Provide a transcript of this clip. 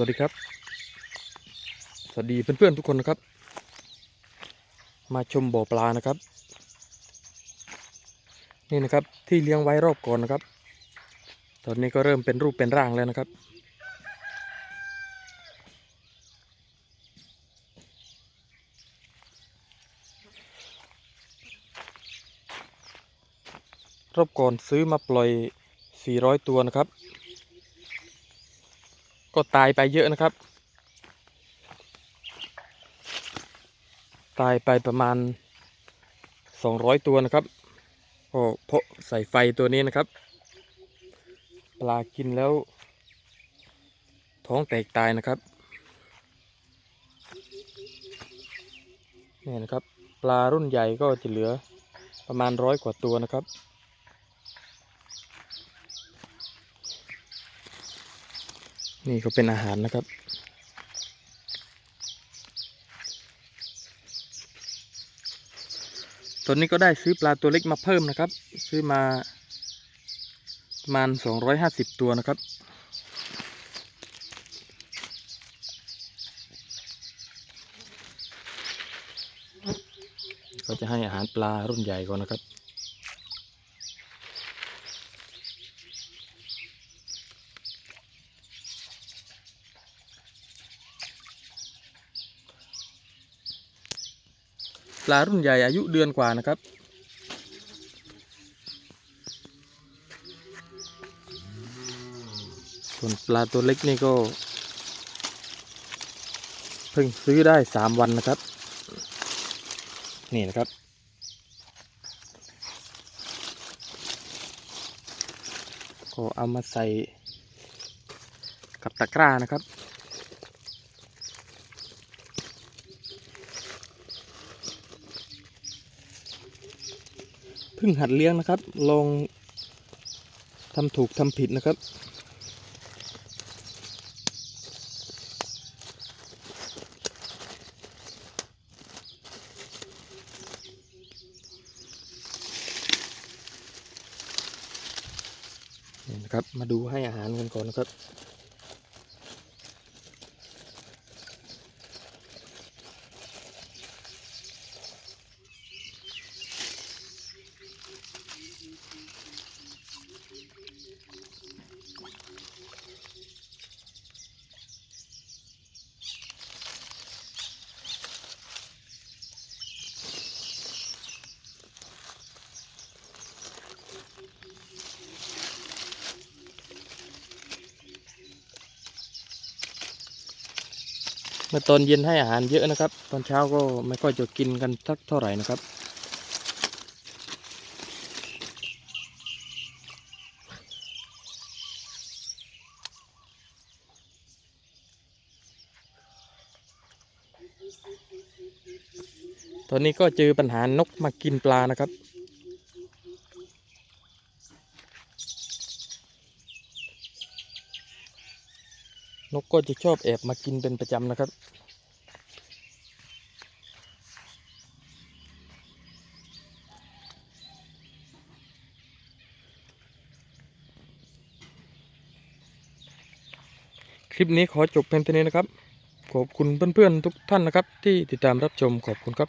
วัสดีครับ สวัสดีเพื่อนๆทุกคนนะครับ มาชมบ่อปลานะครับ นี่นะครับที่เลี้ยงไว้รอบก่อนนะครับ ตอนนี้ก็เริ่มเป็นรูปเป็นร่างแล้วนะครับ รอบก่อนซื้อมาปล่อย 400 ตัวนะครับ ก็ตายไปเยอะนะครับ ตายไปประมาณ 200 ตัวนะครับก็เพราะใส่ไฟตัวนี้นะครับ ปลากินแล้ว ท้องแตกตายนะครับนี่นะครับ ปลารุ่นใหญ่ก็จะเหลือประมาณร้อยกว่าตัวนะครับ นี่ก็เป็นอาหารนะครับตอนนี้ก็ได้ซื้อปลาตัวเล็กมาเพิ่มนะครับ ซื้อมาประมาณ250ตัวนะครับก็จะให้อาหารปลารุ่นใหญ่ก่อนนะครับ ปลารุ่นใหญ่อายุเดือนกว่านะครับ ส่วนปลาตัวเล็กนี่ก็เพิ่งซื้อได้สามวันนะครับ นี่นะครับก็เอามาใส่กับตะกร้านะครับ พิ่งหัดเลี้ยงนะครับ ลองทำถูกทำผิดนะครับนี่นะครับ มาดูให้อาหารกันก่อนนะครับ เมื่อตอนเย็นให้อาหารเยอะนะครับ ตอนเช้าก็ไม่ค่อยจะกินกันสักเท่าไหร่นะครับตอนนี้ก็เจอปัญหานกมากินปลานะครับ นกก็จะชอบแอบมากินเป็นประจำนะครับ คลิปนี้ขอจบเพียงเท่านี้นะครับ ขอบคุณเพื่อนๆทุกท่านนะครับ ที่ติดตามรับชมขอบคุณครับ